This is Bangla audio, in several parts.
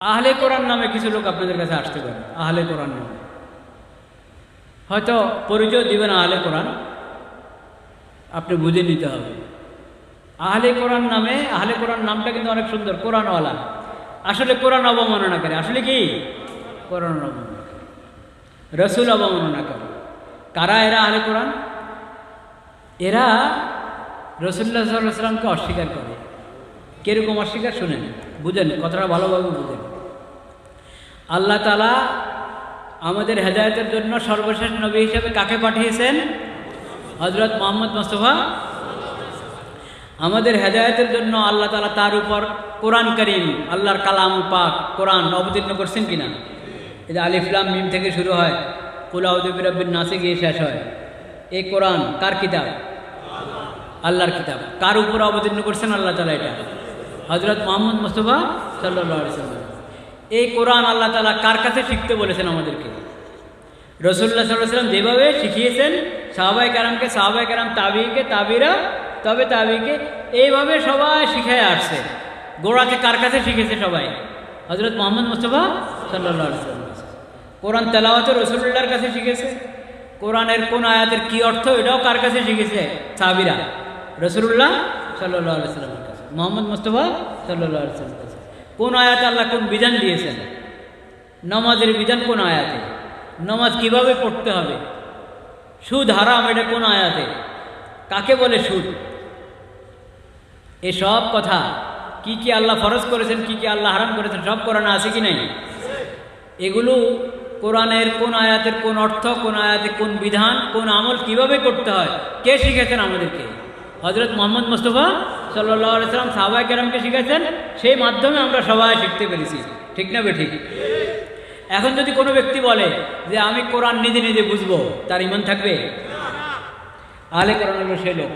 আহলে কোরআন নামে কিছু লোক আপনাদের কাছে আসতে পারে। আহলে কোরআন নামে। হয়তো পরিচয় দিবেন আহলে কোরআন। আপনি বুঝে নিতে হবে। আহলে কোরআন নামে, আহলে কোরআন নামটা কিন্তু অনেক সুন্দর, কোরআনওয়ালা। আসলে কোরআন অবমাননা করে আসলে কি? কোরআন অবমাননা করে রসুল অবমাননা করে কারা এরা আহলে কোরআন? এরা রসুল্লাহ সাল্লাহ সাল্লামকে অস্বীকার করে। কীরকম অস্বীকার? শুনেন। বুঝেন, কথাটা ভালোভাবে বুঝেন। আল্লাহ তালা আমাদের হেদায়তের জন্য সর্বশেষ নবী হিসেবে কাকে পাঠিয়েছেন? হজরত মোহাম্মদ মোস্তফা। আমাদের হেদায়তের জন্য আল্লাহ তালা তার উপর কোরআন করিম, আল্লাহর কালাম পাক, কোরআন অবতীর্ণ করছেন কিনা? এই যে আলিফলাম মিম থেকে শুরু হয় কুলাউদ্দিন রব্বিন নাসে গিয়ে শেষ হয়। এই কোরআন কার কিতাব? আল্লাহর কিতাব। কার উপর অবতীর্ণ করছেন আল্লাহ তালা এটা? হজরত মোহাম্মদ মুস্তফা সাল্লাহ সাল্লাম এই কোরআন আল্লাহ তালা কার কাছে শিখতে বলেছেন আমাদেরকে? সাল্লাহ সাল্লাম যেভাবে শিখিয়েছেন সাহাবাই কারামকে সাহাবাই কারাম তাবিকে তাবিরা, তবে তাবিকে এইভাবে সবাই শিখায় আসছে। গোড়াকে কার কাছে শিখেছে সবাই? হজরত মোহাম্মদ মুস্তফা সাল্লাহ কোরআন তেলাওয়াতে রসুল্লাহর কাছে শিখেছে। কোরআনের কোন আয়াতের কি অর্থ এটাও কার কাছে শিখেছে? সাবিরা রসুল্লাহ সাল্লাহ সাল্লামের কাছে। মোহাম্মদ মুস্তফা সাল্লাহ সাল্লামের কাছে। কোন আয়াতে আল্লাহ কোন বিধান দিয়েছেন? নমাজের বিধান কোন আয়াতে? নমাজ কীভাবে পড়তে হবে? সুদ হারাম এটা কোন আয়াতে? কাকে বলে সুদ? এসব কথা কি কি আল্লাহ ফরজ করেছেন, কি কি আল্লাহ হারাম করেছেন, সব কোরআনে আছে কি নাই? এগুলো কোরআনের কোন আয়াতের কোন অর্থ, কোন আয়াতে কোন বিধান, কোন আমল কীভাবে করতে হয়? কে শিখেছেন আমাদেরকে? হজরত মোহাম্মদ মুস্তফা সাল্লাম সাহবাই কেরামকে শিখেছেন সেই মাধ্যমে আমরা সবাই শিখতে পেরেছি। ঠিক না বে ঠিক? এখন যদি কোনো ব্যক্তি বলে যে আমি কোরআন নিজে নিজে বুঝব, তার ইমান থাকবে? আলে কোরআন হলো সে লোক।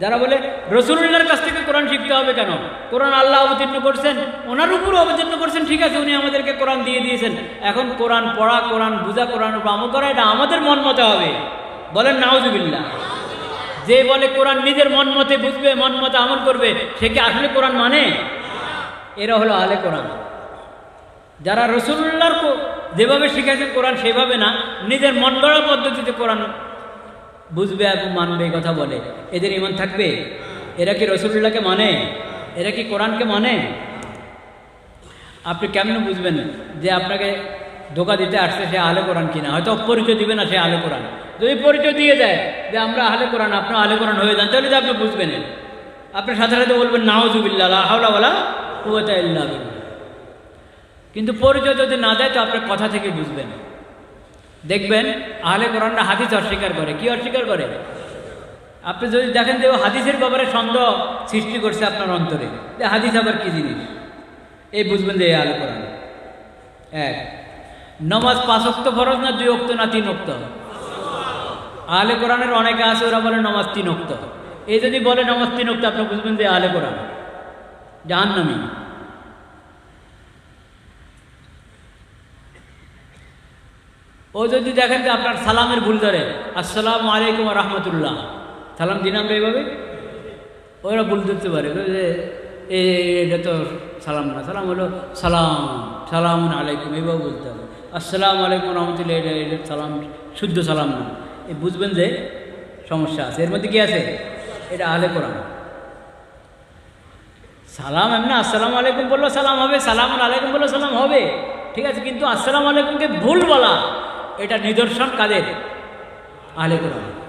যারা বলে রসুল্লাহর কাছ থেকে কোরআন শিখতে হবে কেন? কোরআন আল্লাহ অবতীর্ণ করছেন, ওনার উপর অবতীর্ণ করছেন, ঠিক আছে, উনি আমাদেরকে কোরআন দিয়ে দিয়েছেন। এখন কোরআন পড়া, কোরআন বুঝা, কোরআন উপর আমল করা, এটা আমাদের মন মতে হবে। বলেন, নাউজুবিল্লাহ। যে বলে কোরআন নিজের মন মতে বুঝবে, মন মতে আমল করবে, সে কি আসলে কোরআন মানে? এরা হলো আলে কোরআন। যারা রসুল্লাহর যেভাবে শিখেছেন কোরআন সেভাবে না, নিজের মন গড়া পদ্ধতিতে কোরআন বুঝবে এবং মানবে কথা বলে। এদের ইমান থাকবে? এরা কি রসুল্লাহকে মানে? এরা কি কোরআনকে মানে? আপনি কেমন বুঝবেন যে আপনাকে ধোকা দিতে আসছে সে আলে কোরআন কিনা? হয়তো পরিচয় দিবে না সে আলে কোরআন। যদি পরিচয় দিয়ে দেয় যে আমরা আলে কোরআন, আপনার আলে কোরআন হয়ে যান, তাহলে তো আপনি বুঝবেন আপনি সাথে সাথে বলবেন নাওজুবিল্লা হাওলাওয়ালা কিন্তু পরিচয় যদি না দেয়, তো আপনার কথা থেকে বুঝবেন। দেখবেন, আহলে কোরআনরা হাদিস অস্বীকার করে। কি অস্বীকার করে? আপনি যদি দেখেন যে হাদিসের ব্যাপারে সন্দেহ সৃষ্টি করছে আপনার অন্তরে, যে হাদিস আবার কি জিনিস? এই বুঝবেন যে আহলে কোরআন। এক, নমাজ পাঁচ অক্ত ফরজ না দুই অক্ত না তিন অক্ত আহলে কোরআনের অনেকে আছে, ওরা বলে নমাজ তিন অক্ত এই যদি বলে নমাজ তিন অক্ত আপনি বুঝবেন যে আহলে কোরআন। জাহান্নামী। ও যদি দেখেন যে আপনার সালামের ভুল ধরে, আসসালাম আলাইকুম রহমতুল্লাহ। সালাম আমরা এইভাবে? ওরা ভুল ধরতে পারে। যে এটা তো সালাম না। সালাম হলো সালাম সালাম আলাইকুম, এইভাবে বলতে হবে। আসসালামু আলাইকুম রহমতুল্লাহ এটা সালাম, শুদ্ধ সালাম না। বুঝবেন যে সমস্যা আছে। এর মধ্যে কি আছে? এটা আহলে কোরআন। সালাম এমনি আসসালাম আলাইকুম বলল সালাম হবে সালাম আলাইকুম বলল সালাম হবে। ঠিক আছে, কিন্তু আসসালাম আলাইকুমকে ভুল বলা, এটা নিদর্শন কাদের? আহলে কোরআন।